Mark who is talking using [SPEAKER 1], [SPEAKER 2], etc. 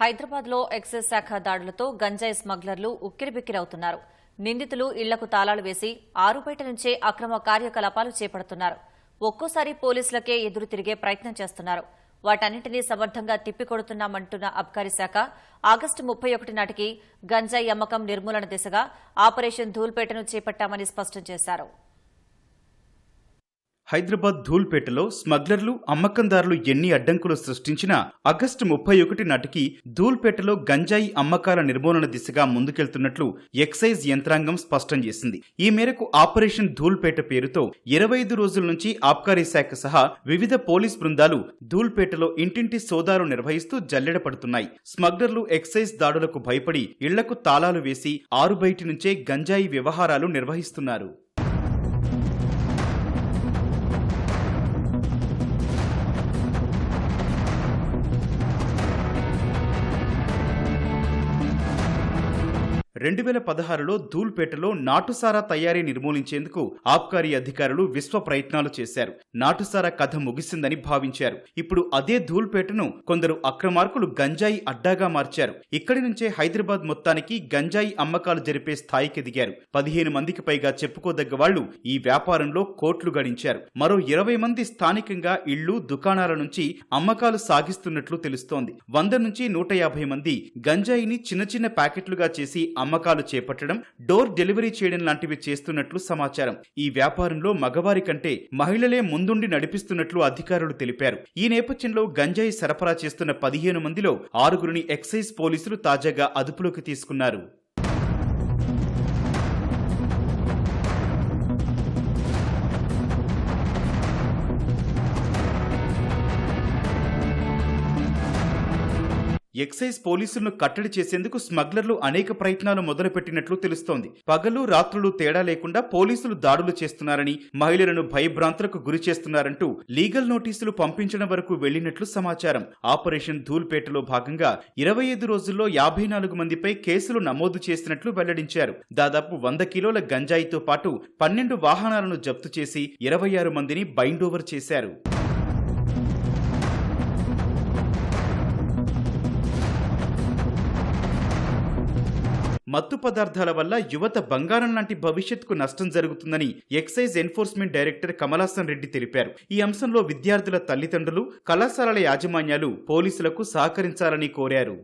[SPEAKER 1] హైదరాబాద్లో ఎక్సైజ్ శాఖ దాడులతో గంజాయి స్మగ్లర్లు ఉక్కిరిబిక్కిరవుతున్నారు. నిందితులు ఇళ్ళకు తాళాలు వేసి ఆరుబయట నుంచే అక్రమ కార్యకలాపాలు చేపడుతున్నారు. ఒక్కోసారి పోలీసులకే ఎదురు తిరిగే ప్రయత్నం చేస్తున్నారు. వాటన్నింటినీ సమర్థంగా తిప్పికొడుతున్నామంటున్న అబ్కారీ శాఖ ఆగస్టు ముప్పై ఒకటి నాటికి గంజాయి అమ్మకం నిర్మూలన దిశగా ఆపరేషన్ ధూల్పేటను చేపట్టామని స్పష్టం చేశారు.
[SPEAKER 2] హైదరాబాద్ ధూల్పేటలో స్మగ్లర్లు అమ్మకందారులు ఎన్ని అడ్డంకులు సృష్టించినా ఆగస్టు ముప్పై ఒకటి నాటికి ధూల్పేటలో గంజాయి అమ్మకాల నిర్మూలన దిశగా ముందుకెళ్తున్నట్లు ఎక్సైజ్ యంత్రాంగం స్పష్టం చేసింది. ఈ మేరకు ఆపరేషన్ ధూల్పేట పేరుతో ఇరవై ఐదు రోజుల నుంచి ఆబ్కారీ శాఖ సహా వివిధ పోలీస్ బృందాలు ధూల్పేటలో ఇంటింటి సోదాలు నిర్వహిస్తూ జల్లెడ పడుతున్నాయి. స్మగ్లర్లు ఎక్సైజ్ దాడులకు భయపడి ఇళ్ళకు తాళాలు వేసి ఆరు బయటి నుంచే గంజాయి వ్యవహారాలు నిర్వహిస్తున్నారు. రెండు వేల పదహారులో ధూల్పేటలో నాటుసారా తయారీ నిర్మూలించేందుకు ఆబ్కారీ అధికారులు విశ్వ ప్రయత్నాలు చేశారు. నాటుసారా కథ ముగిసిందని భావించారు. ఇప్పుడు అదే ధూల్పేటను కొందరు అక్రమార్కులు గంజాయి అడ్డాగా మార్చారు. ఇక్కడి నుంచే హైదరాబాద్ మొత్తానికి గంజాయి అమ్మకాలు జరిపే స్థాయికి ఎదిగారు పదిహేను మందికి పైగా చెప్పుకోదగ్గ వాళ్ళు ఈ వ్యాపారంలో కోట్లు గడించారు. మరో ఇరవై మంది స్థానికంగా ఇళ్ళు దుకాణాల నుంచి అమ్మకాలు సాగిస్తున్నట్లు తెలుస్తోంది. వంద నుంచి నూట యాభై మంది గంజాయిని చిన్న చిన్న ప్యాకెట్లుగా చేసి అమ్మకాలు చేపట్టడం డోర్ డెలివరీ చేయడం లాంటివి చేస్తున్నట్లు సమాచారం. ఈ వ్యాపారంలో మగవారి కంటే మహిళలే ముందుండి నడిపిస్తున్నట్లు అధికారులు తెలిపారు. ఈ నేపథ్యంలో గంజాయి సరఫరా చేస్తున్న పదిహేను మందిలో ఆరుగురిని ఎక్సైజ్ పోలీసులు తాజాగా అదుపులోకి తీసుకున్నారు. ఎక్సైజ్ పోలీసులను కట్టడి చేసేందుకు స్మగ్లర్లు అనేక ప్రయత్నాలు మొదలుపెట్టినట్లు తెలుస్తోంది. పగలు రాత్రులు తేడా లేకుండా పోలీసులు దాడులు చేస్తున్నారని మహిళలను భయభ్రాంతులకు గురి చేస్తున్నారంటూ లీగల్ నోటీసులు పంపించడం వరకు వెళ్ళినట్లు సమాచారం. ఆపరేషన్ ధూల్పేటలో భాగంగా ఇరవై ఐదు రోజుల్లో యాభై నాలుగు మందిపై కేసులు నమోదు చేసినట్లు వెల్లడించారు. దాదాపు వంద కిలోల గంజాయితో పాటు పన్నెండు వాహనాలను జప్తు చేసి ఇరవై ఆరు మందిని బైండోవర్ చేశారు. మత్తు పదార్థాల వల్ల యువత బంగారం లాంటి భవిష్యత్తుకు నష్టం జరుగుతుందని excise enforcement director Kamalasan Reddy తెలిపారు. ఈ అంశంలో విద్యార్థుల తల్లిదండ్రులు కళాశాలల యాజమాన్యాలు పోలీసులకు సహకరించాలని కోరారు.